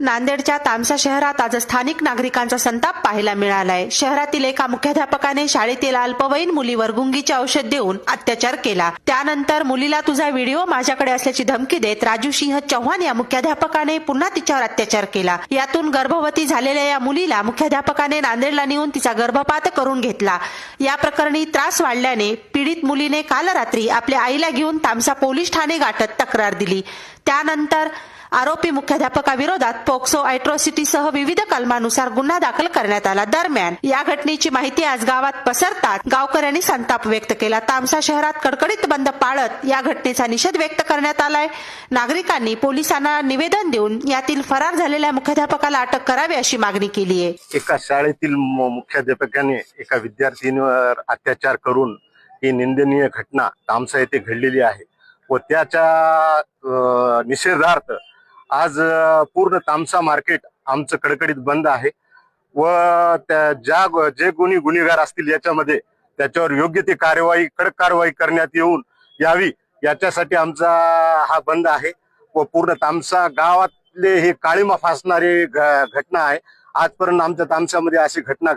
नांदेडच्या तामसा शहरात आज स्थानिक नागरिकांचा संताप पाहायला मिळालाय. शहरातील एका मुख्याध्यापकाने शाळेतील अल्पवयीन मुलीवर गुंगीचे औषध देऊन अत्याचार केला. त्यानंतर मुलीला तुझा व्हिडिओ माझ्याकडे असल्याची धमकी देत राजू सिंह चव्हाण या मुख्याध्यापकाने पुन्हा तिच्यावर अत्याचार केला. यातून गर्भवती झालेल्या या मुलीला मुख्याध्यापकाने नांदेडला नेऊन तिचा गर्भपात करून घेतला. या प्रकरणी त्रास वाढल्याने पीडित मुलीने काल रात्री आपल्या आईला घेऊन तामसा पोलीस ठाणे गाठत तक्रार दिली. त्यानंतर आरोपी मुख्याध्यापकाविरोधात पोक्सो अॅट्रॉसिटीसह विविध कलमानुसार गुन्हा दाखल करण्यात आला. दरम्यान या घटनेची माहिती आज गावात पसरतात. गावकऱ्यांनी संताप व्यक्त केला. तामसा शहरात कडकडीत बंद पाळत या घटनेचा निषेध व्यक्त करण्यात आलाय. नागरिकांनी पोलिसांना निवेदन देऊन यातील फरार झालेल्या मुख्याध्यापकाला अटक करावी अशी मागणी केली आहे. एका शाळेतील मुख्याध्यापकाने एका विद्यार्थिनीवर अत्याचार करून ही निंदनीय घटना तामसा येथे घडलेली आहे व त्याच्या निषेधार्थ आज पूर्ण तामसा मार्केट आमचं कडकडीत बंद आहे. व त्या ज्या जे गुन्हे गुन्हेगार असतील याच्यामध्ये त्याच्यावर योग्य ती कार्यवाही कडक कारवाई करण्यात येऊन यावी याच्यासाठी आमचा हा बंद आहे. व पूर्ण तामसा गावातले हे काळीमा फासणारी घ- घटना आहे. आजपर्यंत आमच्या तामसामध्ये अशी घटना